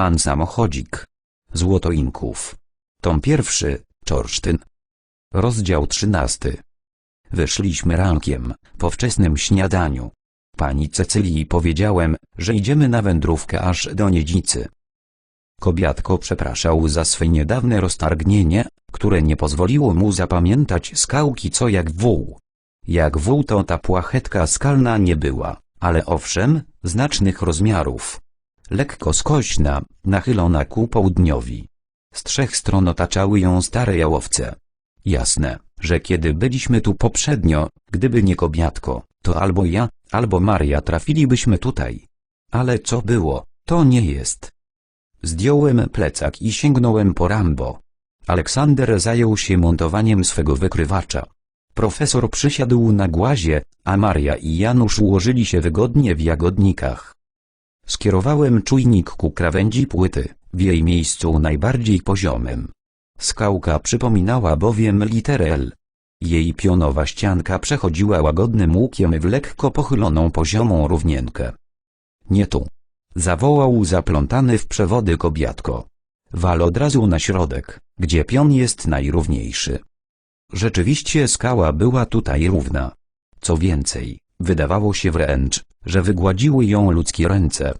Pan samochodzik. Złotoinków. Tom pierwszy, Czorsztyn. Rozdział trzynasty. Wyszliśmy rankiem, po wczesnym śniadaniu. Pani Cecylii powiedziałem, że idziemy na wędrówkę aż do Niedzicy. Kobiatko przepraszał za swe niedawne roztargnienie, które nie pozwoliło mu zapamiętać skałki co jak wół. Jak wół to ta płachetka skalna nie była, ale owszem, znacznych rozmiarów. Lekko skośna, nachylona ku południowi. Z trzech stron otaczały ją stare jałowce. Jasne, że kiedy byliśmy tu poprzednio, gdyby nie kobiatko, to albo ja, albo Maria trafilibyśmy tutaj. Ale co było, to nie jest. Zdjąłem plecak i sięgnąłem po Rambo. Aleksander zajął się montowaniem swego wykrywacza. Profesor przysiadł na głazie, a Maria i Janusz ułożyli się wygodnie w jagodnikach. Skierowałem czujnik ku krawędzi płyty, w jej miejscu najbardziej poziomym. Skałka przypominała bowiem literę L. Jej pionowa ścianka przechodziła łagodnym łukiem w lekko pochyloną poziomą równienkę. Nie tu. Zawołał zaplątany w przewody kobiatko. Wal od razu na środek, gdzie pion jest najrówniejszy. Rzeczywiście skała była tutaj równa. Co więcej, wydawało się wręcz, że wygładziły ją ludzkie ręce.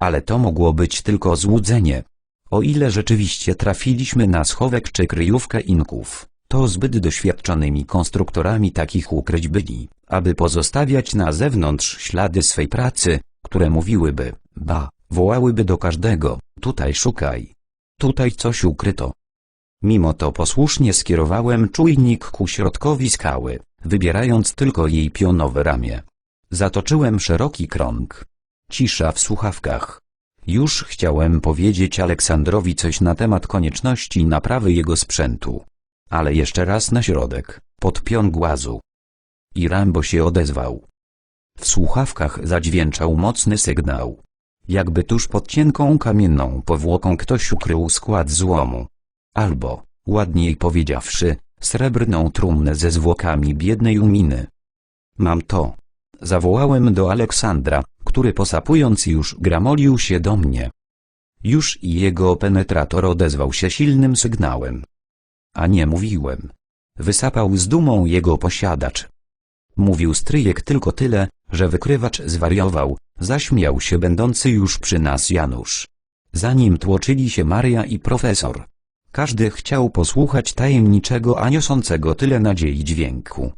Ale to mogło być tylko złudzenie. O ile rzeczywiście trafiliśmy na schowek czy kryjówkę Inków, to zbyt doświadczonymi konstruktorami takich ukryć byli, aby pozostawiać na zewnątrz ślady swej pracy, które mówiłyby, ba, wołałyby do każdego, tutaj szukaj. Tutaj coś ukryto. Mimo to posłusznie skierowałem czujnik ku środkowi skały, wybierając tylko jej pionowe ramię. Zatoczyłem szeroki krąg. Cisza w słuchawkach. Już chciałem powiedzieć Aleksandrowi coś na temat konieczności naprawy jego sprzętu. Ale jeszcze raz na środek, pod pion głazu. I Rambo się odezwał. W słuchawkach zadźwięczał mocny sygnał. Jakby tuż pod cienką kamienną powłoką ktoś ukrył skład złomu. Albo, ładniej powiedziawszy, srebrną trumnę ze zwłokami biednej uminy. Mam to. Zawołałem do Aleksandra, który posapując już gramolił się do mnie. Już i jego penetrator odezwał się silnym sygnałem. A nie mówiłem. Wysapał z dumą jego posiadacz. Mówił stryjek tylko tyle, że wykrywacz zwariował, zaśmiał się będący już przy nas Janusz. Zanim tłoczyli się Maria i profesor. Każdy chciał posłuchać tajemniczego, a niosącego tyle nadziei dźwięku.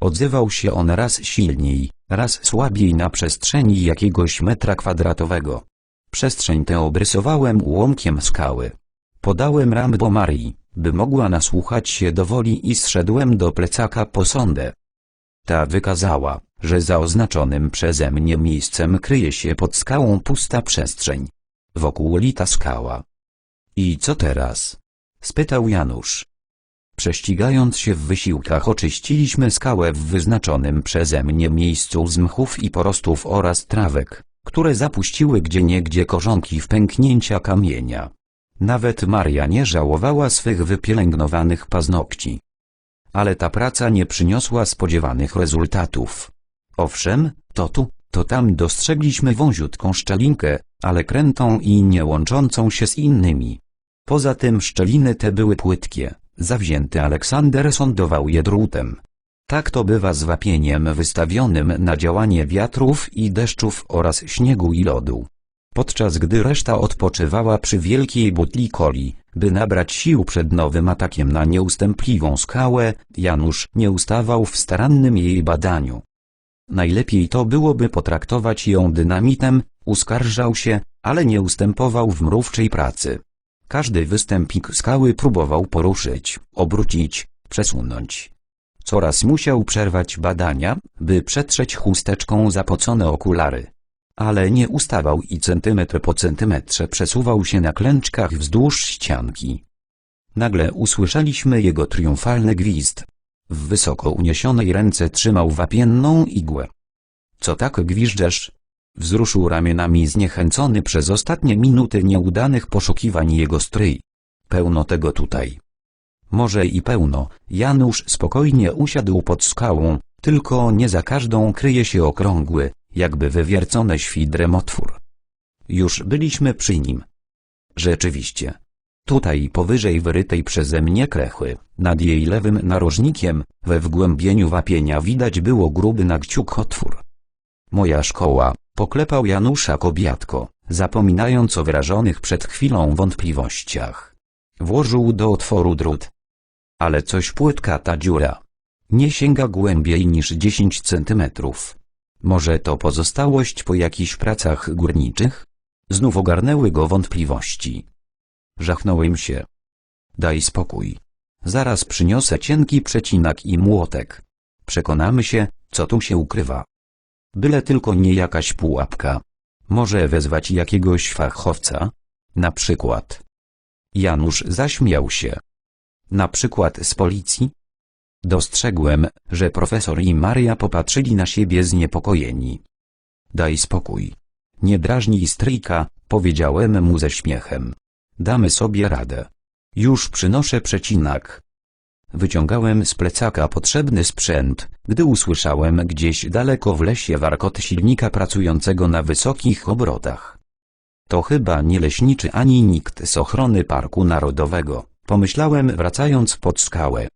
Odzywał się on raz silniej, raz słabiej na przestrzeni jakiegoś metra kwadratowego. Przestrzeń tę obrysowałem ułomkiem skały. Podałem Rambo Marii, by mogła nasłuchać się do woli i zszedłem do plecaka po sondę. Ta wykazała, że za oznaczonym przeze mnie miejscem kryje się pod skałą pusta przestrzeń. Wokół lita skała. I co teraz? Spytał Janusz. Prześcigając się w wysiłkach oczyściliśmy skałę w wyznaczonym przeze mnie miejscu z mchów i porostów oraz trawek, które zapuściły gdzieniegdzie korzonki w pęknięcia kamienia. Nawet Maria nie żałowała swych wypielęgnowanych paznokci. Ale ta praca nie przyniosła spodziewanych rezultatów. Owszem, to tu, to tam dostrzegliśmy wąziutką szczelinkę, ale krętą i nie łączącą się z innymi. Poza tym szczeliny te były płytkie, zawzięty Aleksander sądował je drutem. Tak to bywa z wapieniem wystawionym na działanie wiatrów i deszczów oraz śniegu i lodu. Podczas gdy reszta odpoczywała przy wielkiej butli coli, by nabrać sił przed nowym atakiem na nieustępliwą skałę, Janusz nie ustawał w starannym jej badaniu. Najlepiej to byłoby potraktować ją dynamitem, uskarżał się, ale nie ustępował w mrówczej pracy. Każdy występik skały próbował poruszyć, obrócić, przesunąć. Coraz musiał przerwać badania, by przetrzeć chusteczką zapocone okulary. Ale nie ustawał i centymetr po centymetrze przesuwał się na klęczkach wzdłuż ścianki. Nagle usłyszeliśmy jego triumfalny gwizd. W wysoko uniesionej ręce trzymał wapienną igłę. Co tak gwiżdżesz? Wzruszył ramionami zniechęcony przez ostatnie minuty nieudanych poszukiwań jego stryj. Pełno tego tutaj. Może i pełno, Janusz spokojnie usiadł pod skałą, tylko nie za każdą kryje się okrągły, jakby wywiercone świdrem otwór. Już byliśmy przy nim. Rzeczywiście. Tutaj powyżej wyrytej przeze mnie krechy, nad jej lewym narożnikiem, we wgłębieniu wapienia widać było gruby na kciuk otwór. Moja szkoła, poklepał Janusza kobiatko, zapominając o wyrażonych przed chwilą wątpliwościach. Włożył do otworu drut. Ale coś płytka ta dziura. Nie sięga głębiej niż 10 centymetrów. Może to pozostałość po jakichś pracach górniczych? Znów ogarnęły go wątpliwości. Żachnąłem się. Daj spokój. Zaraz przyniosę cienki przecinak i młotek. Przekonamy się, co tu się ukrywa. Byle tylko nie jakaś pułapka. Może wezwać jakiegoś fachowca? Na przykład. Janusz zaśmiał się. Na przykład z policji? Dostrzegłem, że profesor i Maria popatrzyli na siebie zniepokojeni. Daj spokój. Nie drażnij stryjka, powiedziałem mu ze śmiechem. Damy sobie radę. Już przynoszę przecinak. Wyciągałem z plecaka potrzebny sprzęt, gdy usłyszałem gdzieś daleko w lesie warkot silnika pracującego na wysokich obrotach. To chyba nie leśniczy ani nikt z ochrony Parku Narodowego, pomyślałem wracając pod skałę.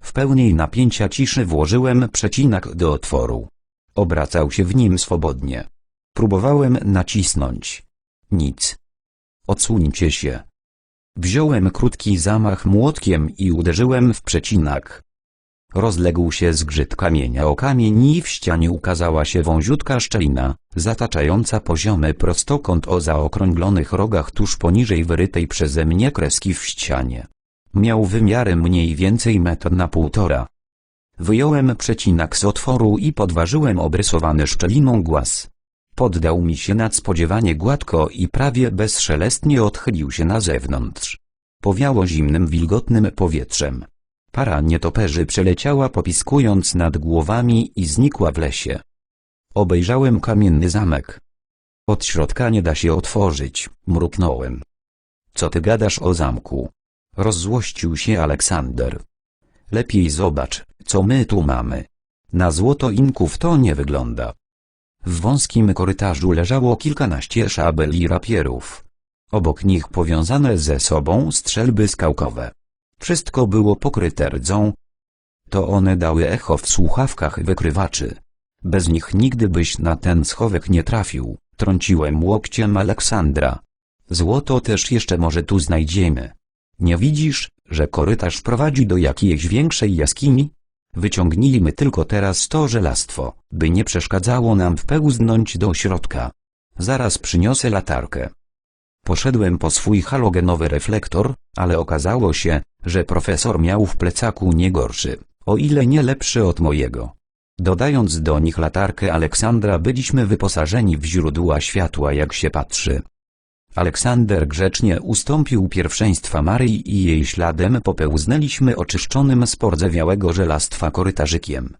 W pełnej napięcia ciszy włożyłem przecinak do otworu. Obracał się w nim swobodnie. Próbowałem nacisnąć. Nic. Odsuńcie się. Wziąłem krótki zamach młotkiem i uderzyłem w przecinak. Rozległ się zgrzyt kamienia o kamień i w ścianie ukazała się wąziutka szczelina, zataczająca poziomy prostokąt o zaokrąglonych rogach tuż poniżej wyrytej przeze mnie kreski w ścianie. Miał wymiary mniej więcej metr na półtora. Wyjąłem przecinak z otworu i podważyłem obrysowany szczeliną głaz. Poddał mi się nadspodziewanie gładko i prawie bezszelestnie odchylił się na zewnątrz. Powiało zimnym wilgotnym powietrzem. Para nietoperzy przeleciała popiskując nad głowami i znikła w lesie. Obejrzałem kamienny zamek. Od środka nie da się otworzyć, mruknąłem. Co ty gadasz o zamku? Rozzłościł się Aleksander. Lepiej zobacz, co my tu mamy. Na złoto inków to nie wygląda. W wąskim korytarzu leżało kilkanaście szabel i rapierów. Obok nich powiązane ze sobą strzelby skałkowe. Wszystko było pokryte rdzą. To one dały echo w słuchawkach wykrywaczy. Bez nich nigdy byś na ten schowek nie trafił, trąciłem łokciem Aleksandra. Złoto też jeszcze może tu znajdziemy. Nie widzisz, że korytarz prowadzi do jakiejś większej jaskini? Wyciągnijmy tylko teraz to żelastwo, by nie przeszkadzało nam wpełznąć do środka. Zaraz przyniosę latarkę. Poszedłem po swój halogenowy reflektor, ale okazało się, że profesor miał w plecaku nie gorszy, o ile nie lepszy od mojego. Dodając do nich latarkę Aleksandra byliśmy wyposażeni w źródła światła jak się patrzy. Aleksander grzecznie ustąpił pierwszeństwa Maryi i jej śladem popełznęliśmy oczyszczonym z pordzewiałego żelastwa korytarzykiem.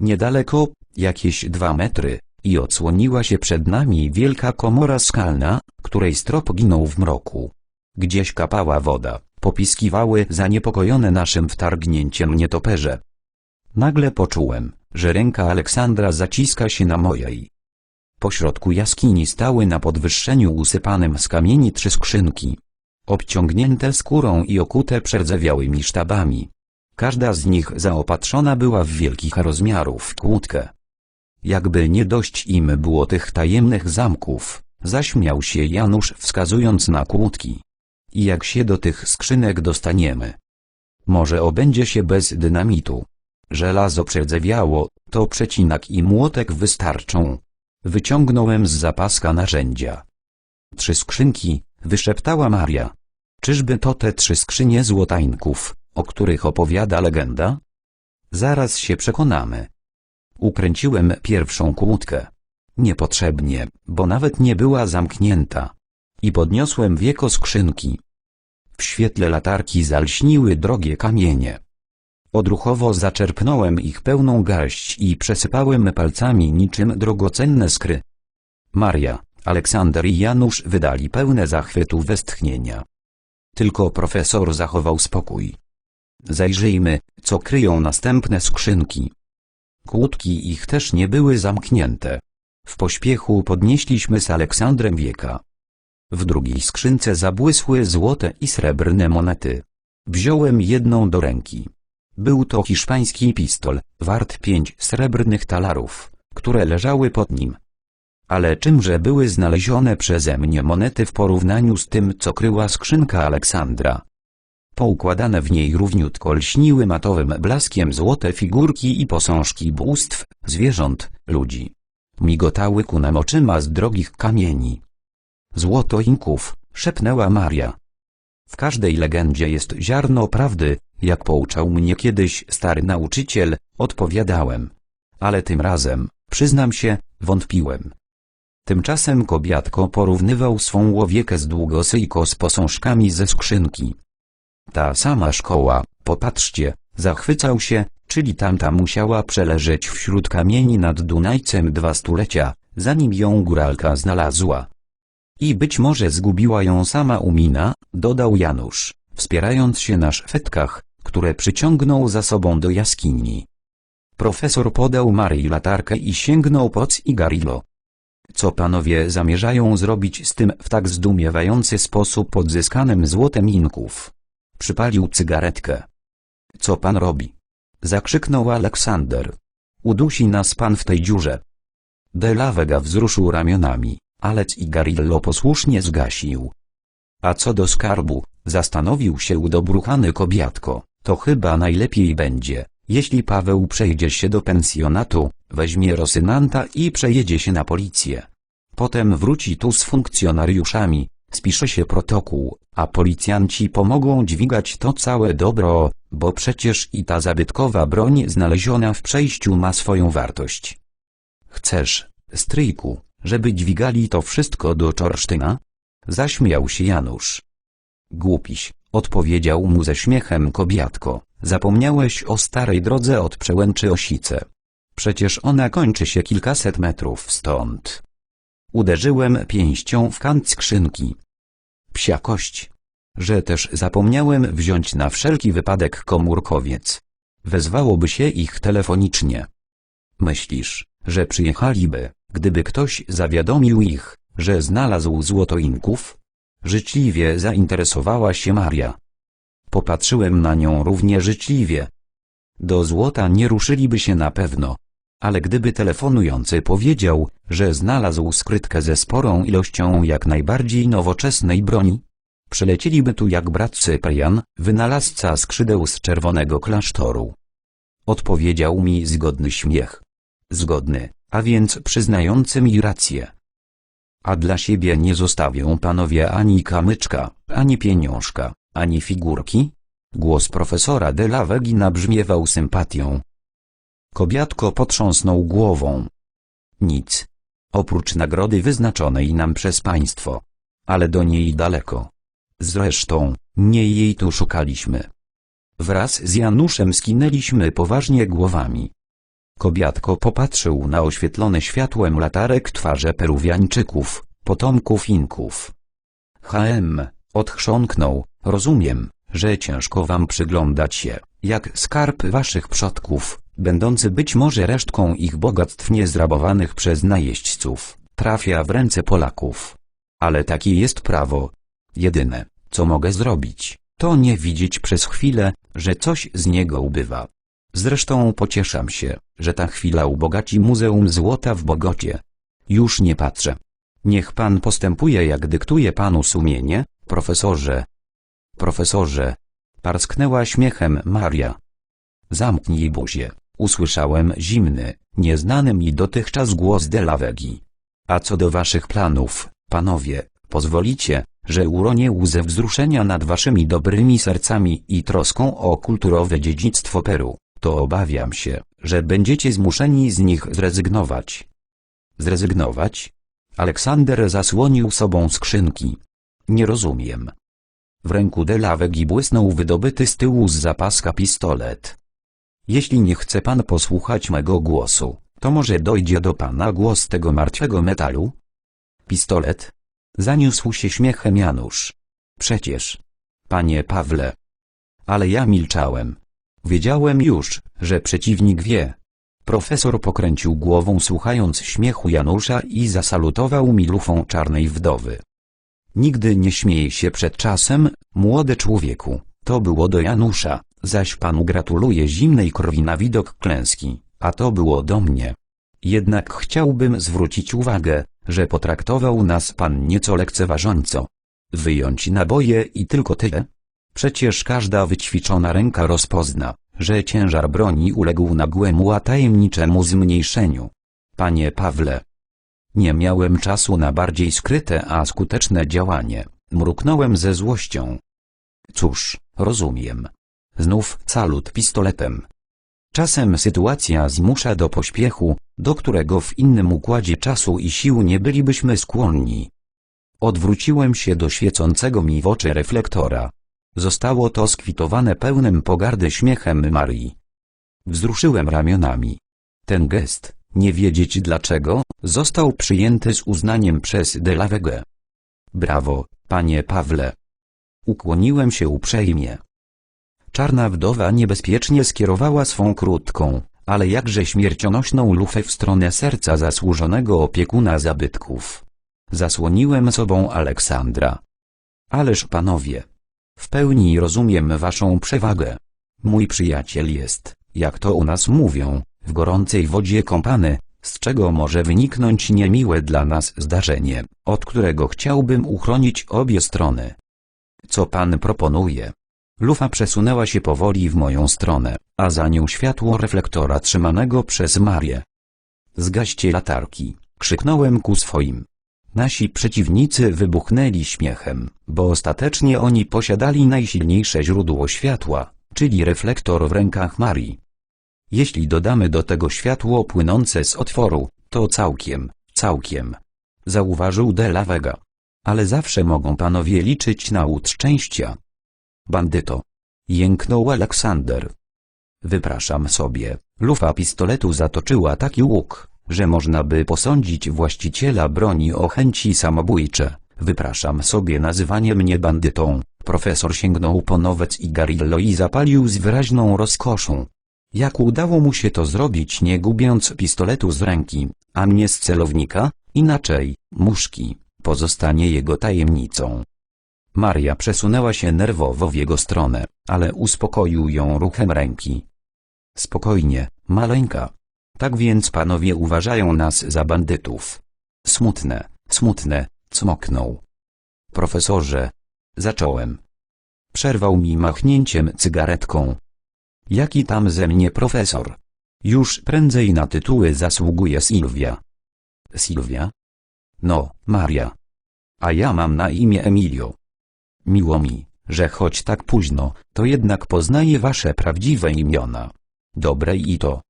Niedaleko, jakieś dwa metry, i odsłoniła się przed nami wielka komora skalna, której strop ginął w mroku. Gdzieś kapała woda, popiskiwały zaniepokojone naszym wtargnięciem nietoperze. Nagle poczułem, że ręka Aleksandra zaciska się na mojej. Po środku jaskini stały na podwyższeniu usypanym z kamieni trzy skrzynki. Obciągnięte skórą i okute przerdzewiałymi sztabami. Każda z nich zaopatrzona była w wielkich rozmiarów kłódkę. Jakby nie dość im było tych tajemnych zamków, zaśmiał się Janusz wskazując na kłódki. I jak się do tych skrzynek dostaniemy? Może obędzie się bez dynamitu. Żelazo przerdzewiało, to przecinak i młotek wystarczą. Wyciągnąłem z zapaska narzędzia. Trzy skrzynki, wyszeptała Maria. Czyżby to te trzy skrzynie złotańków, o których opowiada legenda? Zaraz się przekonamy. Ukręciłem pierwszą kłódkę. Niepotrzebnie, bo nawet nie była zamknięta. I podniosłem wieko skrzynki. W świetle latarki zalśniły drogie kamienie. Odruchowo zaczerpnąłem ich pełną garść i przesypałem palcami niczym drogocenne skry. Maria, Aleksander i Janusz wydali pełne zachwytu westchnienia. Tylko profesor zachował spokój. Zajrzyjmy, co kryją następne skrzynki. Kłódki ich też nie były zamknięte. W pośpiechu podnieśliśmy z Aleksandrem wieka. W drugiej skrzynce zabłysły złote i srebrne monety. Wziąłem jedną do ręki. Był to hiszpański pistol, wart pięć srebrnych talarów, które leżały pod nim. Ale czymże były znalezione przeze mnie monety w porównaniu z tym, co kryła skrzynka Aleksandra? Poukładane w niej równiutko lśniły matowym blaskiem złote figurki i posążki bóstw, zwierząt, ludzi. Migotały ku nam oczyma z drogich kamieni. Złoto inków, szepnęła Maria. W każdej legendzie jest ziarno prawdy, jak pouczał mnie kiedyś stary nauczyciel, odpowiadałem. Ale tym razem, przyznam się, wątpiłem. Tymczasem kobiatko porównywał swą łowiekę z długosyjko z posążkami ze skrzynki. Ta sama szkoła, popatrzcie, zachwycał się, czyli tamta musiała przeleżeć wśród kamieni nad Dunajcem dwa stulecia, zanim ją góralka znalazła. I być może zgubiła ją sama Umina, dodał Janusz, wspierając się na szwetkach, które przyciągnął za sobą do jaskini. Profesor podał Maryi latarkę i sięgnął po cigarillo. Co panowie zamierzają zrobić z tym w tak zdumiewający sposób odzyskanym złotem inków? Przypalił cygaretkę. Co pan robi? Zakrzyknął Aleksander. Udusi nas pan w tej dziurze. De la Vega wzruszył ramionami, ale cigarillo posłusznie zgasił. A co do skarbu, zastanowił się udobruchany kobiatko, to chyba najlepiej będzie, jeśli Paweł przejdzie się do pensjonatu, weźmie rosynanta i przejedzie się na policję. Potem wróci tu z funkcjonariuszami, spisze się protokół, a policjanci pomogą dźwigać to całe dobro, bo przecież i ta zabytkowa broń znaleziona w przejściu ma swoją wartość. Chcesz, stryjku, żeby dźwigali to wszystko do Czorsztyna? Zaśmiał się Janusz. Głupiś, odpowiedział mu ze śmiechem kobiatko, zapomniałeś o starej drodze od przełęczy Osice. Przecież ona kończy się kilkaset metrów stąd. Uderzyłem pięścią w kant skrzynki. Psia kość. Że też zapomniałem wziąć na wszelki wypadek komórkowiec. Wezwałoby się ich telefonicznie. Myślisz, że przyjechaliby, gdyby ktoś zawiadomił ich, że znalazł złoto inków? Życzliwie zainteresowała się Maria. Popatrzyłem na nią równie życzliwie. Do złota nie ruszyliby się na pewno. Ale gdyby telefonujący powiedział, że znalazł skrytkę ze sporą ilością jak najbardziej nowoczesnej broni, przylecieliby tu jak brat Cyprian, wynalazca skrzydeł z czerwonego klasztoru. Odpowiedział mi zgodny śmiech. Zgodny, a więc przyznający mi rację. A dla siebie nie zostawią panowie ani kamyczka, ani pieniążka, ani figurki? Głos profesora de la Vegi nabrzmiewał sympatią. Kobiatko potrząsnął głową. Nic. Oprócz nagrody wyznaczonej nam przez państwo. Ale do niej daleko. Zresztą, nie jej tu szukaliśmy. Wraz z Januszem skinęliśmy poważnie głowami. Kobiatko popatrzył na oświetlone światłem latarek twarze peruwiańczyków, potomków Inków. HM, odchrząknął, rozumiem, że ciężko wam przyglądać się, jak skarb waszych przodków, będący być może resztką ich bogactw niezrabowanych przez najeźdźców, trafia w ręce Polaków. Ale takie jest prawo. Jedyne, co mogę zrobić, to nie widzieć przez chwilę, że coś z niego ubywa. Zresztą pocieszam się, że ta chwila ubogaci Muzeum Złota w Bogocie. Już nie patrzę. Niech pan postępuje jak dyktuje panu sumienie, profesorze. Profesorze. Parsknęła śmiechem Maria. Zamknij buzię. Usłyszałem zimny, nieznany mi dotychczas głos de la Vegi. A co do waszych planów, panowie, pozwolicie, że uronię łzę wzruszenia nad waszymi dobrymi sercami i troską o kulturowe dziedzictwo Peru, to obawiam się, że będziecie zmuszeni z nich zrezygnować. Zrezygnować? Aleksander zasłonił sobą skrzynki. Nie rozumiem. W ręku de la Vegi błysnął wydobyty z tyłu z zapaska pistolet. Jeśli nie chce pan posłuchać mego głosu, to może dojdzie do pana głos tego martwego metalu? Pistolet? Zaniósł się śmiechem Janusz. Przecież. Panie Pawle. Ale ja milczałem. Wiedziałem już, że przeciwnik wie. Profesor pokręcił głową słuchając śmiechu Janusza i zasalutował mi lufą czarnej wdowy. Nigdy nie śmiej się przed czasem, młody człowieku, to było do Janusza, zaś panu gratuluję zimnej krwi na widok klęski, a to było do mnie. Jednak chciałbym zwrócić uwagę, że potraktował nas pan nieco lekceważąco. Wyjąć naboje i tylko tyle? Przecież każda wyćwiczona ręka rozpozna, że ciężar broni uległ nagłemu a tajemniczemu zmniejszeniu. Panie Pawle, nie miałem czasu na bardziej skryte a skuteczne działanie, mruknąłem ze złością. Cóż, rozumiem. Znów salut pistoletem. Czasem sytuacja zmusza do pośpiechu, do którego w innym układzie czasu i sił nie bylibyśmy skłonni. Odwróciłem się do świecącego mi w oczy reflektora. Zostało to skwitowane pełnym pogardy śmiechem Marii. Wzruszyłem ramionami. Ten gest, nie wiedzieć dlaczego, został przyjęty z uznaniem przez Delavegę. Brawo, panie Pawle. Ukłoniłem się uprzejmie. Czarna wdowa niebezpiecznie skierowała swą krótką, ale jakże śmiercionośną lufę w stronę serca zasłużonego opiekuna zabytków. Zasłoniłem sobą Aleksandra. Ależ panowie, w pełni rozumiem waszą przewagę. Mój przyjaciel jest, jak to u nas mówią, w gorącej wodzie kąpany, z czego może wyniknąć niemiłe dla nas zdarzenie, od którego chciałbym uchronić obie strony. Co pan proponuje? Lufa przesunęła się powoli w moją stronę, a za nią światło reflektora trzymanego przez Marię. Zgaście latarki, krzyknąłem ku swoim. Nasi przeciwnicy wybuchnęli śmiechem, bo ostatecznie oni posiadali najsilniejsze źródło światła, czyli reflektor w rękach Marii. Jeśli dodamy do tego światło płynące z otworu, to całkiem, całkiem. Zauważył De La Vega. Ale zawsze mogą panowie liczyć na łód szczęścia. Bandyto. Jęknął Aleksander. Wypraszam sobie, lufa pistoletu zatoczyła taki łuk, że można by posądzić właściciela broni o chęci samobójcze. Wypraszam sobie nazywanie mnie bandytą. Profesor sięgnął po nowec i garillo i zapalił z wyraźną rozkoszą. Jak udało mu się to zrobić nie gubiąc pistoletu z ręki, a mnie z celownika, inaczej, muszki, pozostanie jego tajemnicą. Maria przesunęła się nerwowo w jego stronę, ale uspokoił ją ruchem ręki. Spokojnie, maleńka. Tak więc panowie uważają nas za bandytów. Smutne, smutne, cmoknął. Profesorze. Zacząłem. Przerwał mi machnięciem cygaretką. Jaki tam ze mnie profesor? Już prędzej na tytuły zasługuje Sylwia. Sylwia? No, Maria. A ja mam na imię Emilio. Miło mi, że choć tak późno, to jednak poznaję wasze prawdziwe imiona. Dobre i to.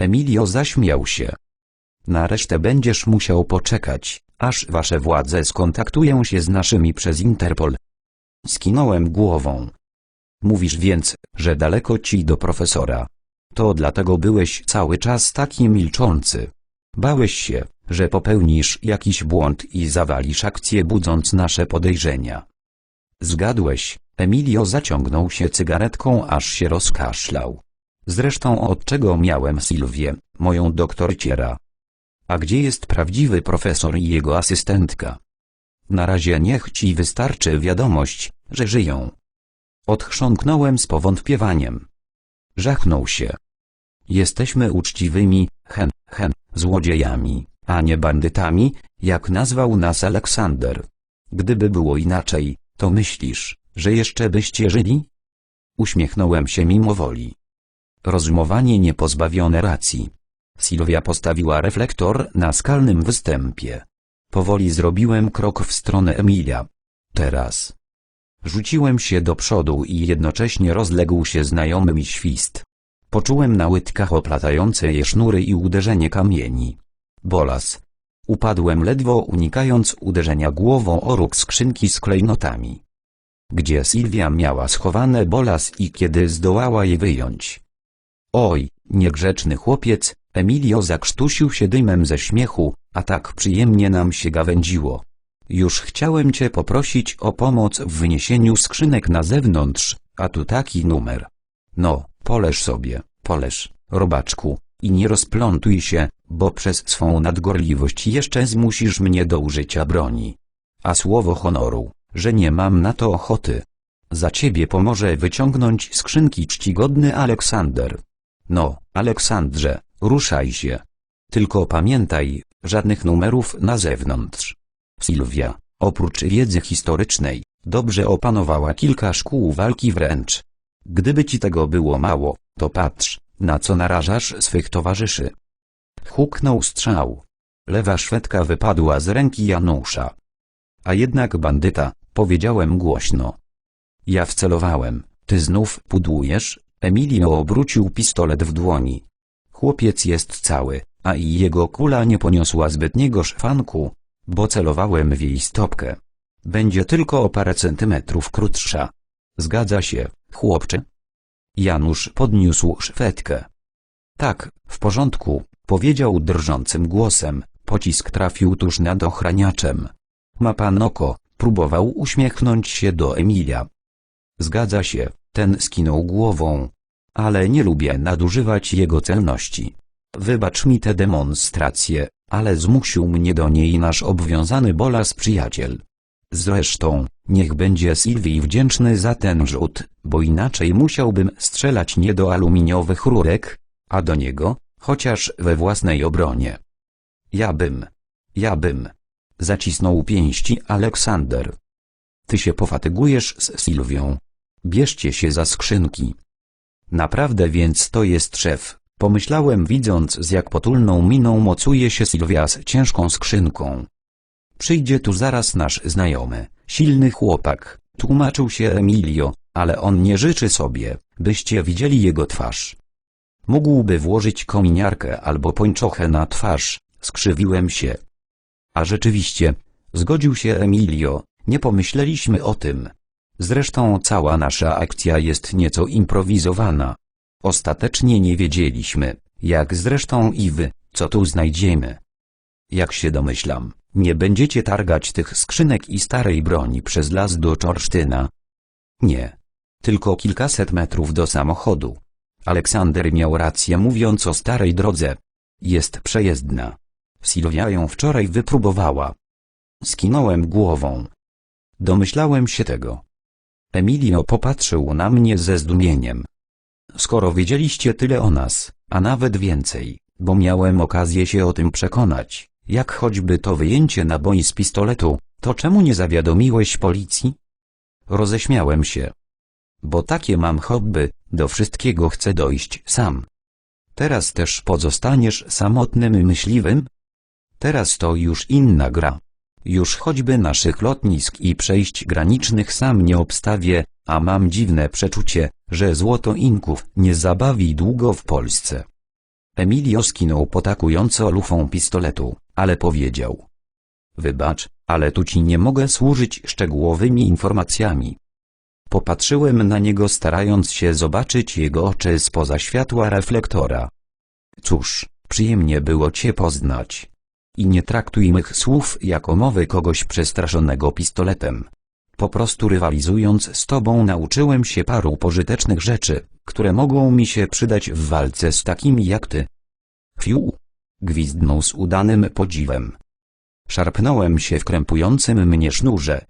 Emilio zaśmiał się. Na resztę będziesz musiał poczekać, aż wasze władze skontaktują się z naszymi przez Interpol. Skinąłem głową. Mówisz więc, że daleko ci do profesora. To dlatego byłeś cały czas taki milczący. Bałeś się, że popełnisz jakiś błąd i zawalisz akcję budząc nasze podejrzenia. Zgadłeś, Emilio zaciągnął się cygaretką aż się rozkaszlał. Zresztą od czego miałem Sylwię, moją doktorciera. A gdzie jest prawdziwy profesor i jego asystentka? Na razie niech ci wystarczy wiadomość, że żyją. Odchrząknąłem z powątpiewaniem. Żachnął się. Jesteśmy uczciwymi, hen, hen, złodziejami, a nie bandytami, jak nazwał nas Aleksander. Gdyby było inaczej, to myślisz, że jeszcze byście żyli? Uśmiechnąłem się mimo woli. Rozumowanie niepozbawione racji. Sylwia postawiła reflektor na skalnym występie. Powoli zrobiłem krok w stronę Emilia. Teraz. Rzuciłem się do przodu i jednocześnie rozległ się znajomy mi świst. Poczułem na łydkach oplatające je sznury i uderzenie kamieni. Bolas. Upadłem ledwo unikając uderzenia głową o róg skrzynki z klejnotami. Gdzie Sylwia miała schowane bolas i kiedy zdołała je wyjąć? Oj, niegrzeczny chłopiec, Emilio zakrztusił się dymem ze śmiechu, a tak przyjemnie nam się gawędziło. Już chciałem cię poprosić o pomoc w wyniesieniu skrzynek na zewnątrz, a tu taki numer. No, poleż sobie, poleż, robaczku, i nie rozplątuj się, bo przez swą nadgorliwość jeszcze zmusisz mnie do użycia broni. A słowo honoru, że nie mam na to ochoty. Za ciebie pomoże wyciągnąć skrzynki czcigodny Aleksander. No, Aleksandrze, ruszaj się. Tylko pamiętaj, żadnych numerów na zewnątrz. Sylwia, oprócz wiedzy historycznej, dobrze opanowała kilka szkół walki wręcz. Gdyby ci tego było mało, to patrz, na co narażasz swych towarzyszy. Huknął strzał. Lewa Szwedka wypadła z ręki Janusza. A jednak bandyta, powiedziałem głośno. Ja wcelowałem, ty znów pudłujesz? Emilio obrócił pistolet w dłoni. Chłopiec jest cały, a i jego kula nie poniosła zbytniego szwanku, bo celowałem w jej stopkę. Będzie tylko o parę centymetrów krótsza. Zgadza się, chłopcze? Janusz podniósł szwedkę. Tak, w porządku, powiedział drżącym głosem, pocisk trafił tuż nad ochraniaczem. Ma pan oko, próbował uśmiechnąć się do Emilia. Zgadza się, ten skinął głową. Ale nie lubię nadużywać jego celności. Wybacz mi tę demonstrację, ale zmusił mnie do niej nasz obwiązany bolas przyjaciel. Zresztą, niech będzie Sylwii wdzięczny za ten rzut, bo inaczej musiałbym strzelać nie do aluminiowych rurek, a do niego, chociaż we własnej obronie. Ja bym. Ja bym. Zacisnął pięści Aleksander. Ty się pofatygujesz z Sylwią. Bierzcie się za skrzynki. Naprawdę więc to jest szef, pomyślałem widząc z jak potulną miną mocuje się Sylwia z ciężką skrzynką. Przyjdzie tu zaraz nasz znajomy, silny chłopak, tłumaczył się Emilio, ale on nie życzy sobie, byście widzieli jego twarz. Mógłby włożyć kominiarkę albo pończochę na twarz, skrzywiłem się. A rzeczywiście, zgodził się Emilio, nie pomyśleliśmy o tym. Zresztą cała nasza akcja jest nieco improwizowana. Ostatecznie nie wiedzieliśmy, jak zresztą i wy, co tu znajdziemy. Jak się domyślam, nie będziecie targać tych skrzynek i starej broni przez las do Czorsztyna. Nie. Tylko kilkaset metrów do samochodu. Aleksander miał rację mówiąc o starej drodze. Jest przejezdna. Sylwia ją wczoraj wypróbowała. Skinąłem głową. Domyślałem się tego. Emilio popatrzył na mnie ze zdumieniem. Skoro wiedzieliście tyle o nas, a nawet więcej, bo miałem okazję się o tym przekonać, jak choćby to wyjęcie naboi z pistoletu, to czemu nie zawiadomiłeś policji? Roześmiałem się. Bo takie mam hobby, do wszystkiego chcę dojść sam. Teraz też pozostaniesz samotnym myśliwym? Teraz to już inna gra. Już choćby naszych lotnisk i przejść granicznych sam nie obstawię, a mam dziwne przeczucie, że złoto inków nie zabawi długo w Polsce. Emilio skinął potakująco lufą pistoletu, ale powiedział. Wybacz, ale tu ci nie mogę służyć szczegółowymi informacjami. Popatrzyłem na niego starając się zobaczyć jego oczy spoza światła reflektora. Cóż, przyjemnie było cię poznać. I nie traktuj mych słów jako mowy kogoś przestraszonego pistoletem. Po prostu rywalizując z tobą nauczyłem się paru pożytecznych rzeczy, które mogą mi się przydać w walce z takimi jak ty. Fiu! Gwizdnął z udanym podziwem. Szarpnąłem się w krępującym mnie sznurze.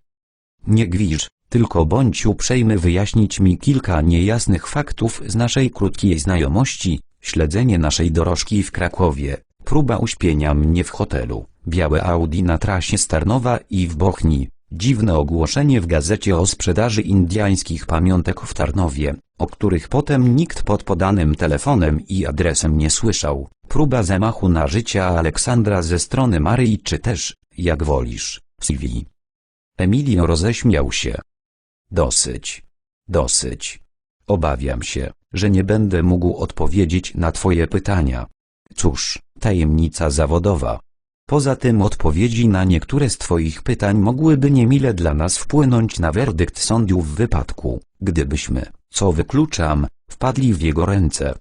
Nie gwiżdż, tylko bądź uprzejmy wyjaśnić mi kilka niejasnych faktów z naszej krótkiej znajomości, śledzenie naszej dorożki w Krakowie, próba uśpienia mnie w hotelu, białe Audi na trasie Starnowa i w Bochni, dziwne ogłoszenie w gazecie o sprzedaży indyjskich pamiątek w Tarnowie, o których potem nikt pod podanym telefonem i adresem nie słyszał, próba zamachu na życie Aleksandra ze strony Maryi czy też, jak wolisz, Sylwii. Emilio roześmiał się. Dosyć. Dosyć. Obawiam się, że nie będę mógł odpowiedzieć na twoje pytania. Cóż, tajemnica zawodowa. Poza tym odpowiedzi na niektóre z twoich pytań mogłyby niemile dla nas wpłynąć na werdykt sądu w wypadku, gdybyśmy, co wykluczam, wpadli w jego ręce.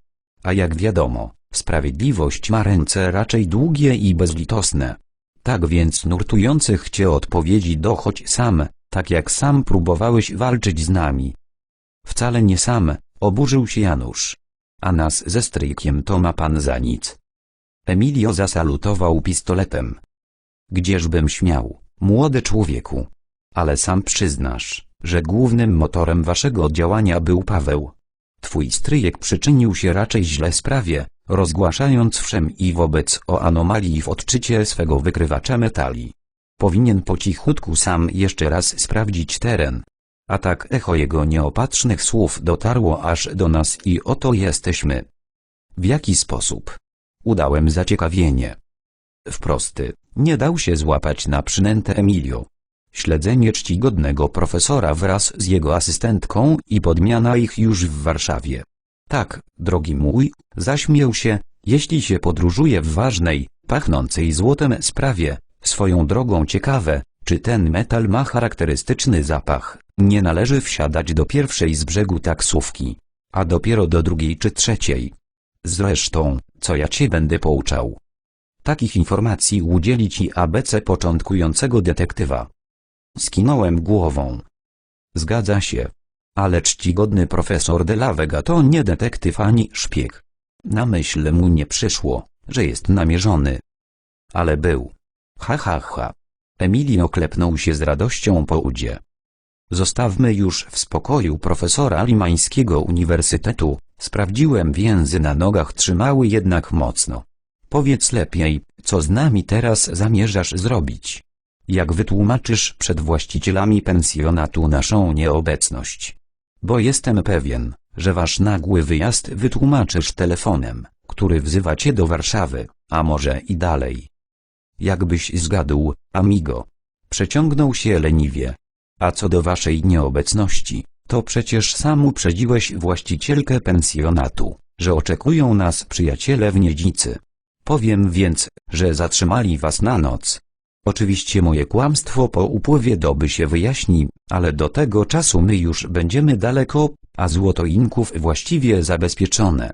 A jak wiadomo, sprawiedliwość ma ręce raczej długie i bezlitosne. Tak więc nurtujących cię odpowiedzi dochodź sam, tak jak sam próbowałeś walczyć z nami. Wcale nie sam, oburzył się Janusz. A nas ze stryjkiem to ma pan za nic. Emilio zasalutował pistoletem. Gdzieżbym śmiał, Młody człowieku. Ale sam przyznasz, że głównym motorem waszego działania był Paweł. Twój stryjek przyczynił się raczej źle sprawie, rozgłaszając wszem i wobec o anomalii w odczycie swego wykrywacza metali. Powinien po cichutku sam jeszcze raz sprawdzić teren. A tak echo jego nieopatrznych słów dotarło aż do nas i oto jesteśmy. W jaki sposób? Udałem zaciekawienie. Wprosty, nie dał się złapać na przynętę Emilio. Śledzenie czcigodnego profesora wraz z jego asystentką i podmiana ich już w Warszawie. Tak, drogi mój, zaśmiał się, jeśli się podróżuje w ważnej, pachnącej złotem sprawie, swoją drogą ciekawe, czy ten metal ma charakterystyczny zapach, nie należy wsiadać do pierwszej z brzegu taksówki, a dopiero do drugiej czy trzeciej. Zresztą, co ja cię będę pouczał? Takich informacji udzieli ci ABC początkującego detektywa. Skinąłem głową. Zgadza się. Ale czcigodny profesor de la Vega to nie detektyw ani szpieg. Na myśl mu nie przyszło, że jest namierzony. Ale był. Ha ha ha. Emilio klepnął się z radością po udzie. Zostawmy już w spokoju profesora Limańskiego Uniwersytetu, sprawdziłem więzy na nogach trzymały jednak mocno. Powiedz lepiej, co z nami teraz zamierzasz zrobić? Jak wytłumaczysz przed właścicielami pensjonatu naszą nieobecność? Bo jestem pewien, że wasz nagły wyjazd wytłumaczysz telefonem, który wzywa cię do Warszawy, a może i dalej. Jakbyś zgadł, amigo. Przeciągnął się leniwie. A co do waszej nieobecności, to przecież sam uprzedziłeś właścicielkę pensjonatu, że oczekują nas przyjaciele w Niedzicy. Powiem więc, że zatrzymali was na noc. Oczywiście moje kłamstwo po upływie doby się wyjaśni, ale do tego czasu my już będziemy daleko, a złoto inków właściwie zabezpieczone.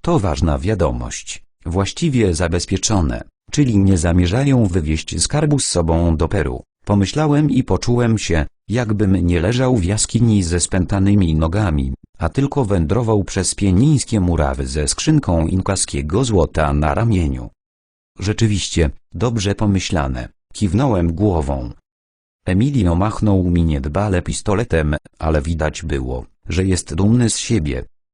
To ważna wiadomość. Właściwie zabezpieczone, czyli nie zamierzają wywieźć skarbu z sobą do Peru. Pomyślałem i poczułem się, jakbym nie leżał w jaskini ze spętanymi nogami, a tylko wędrował przez pienińskie murawy ze skrzynką inkaskiego złota na ramieniu. Rzeczywiście, dobrze pomyślane, kiwnąłem głową. Emilio machnął mi niedbale pistoletem, ale widać było, że jest dumny z siebie,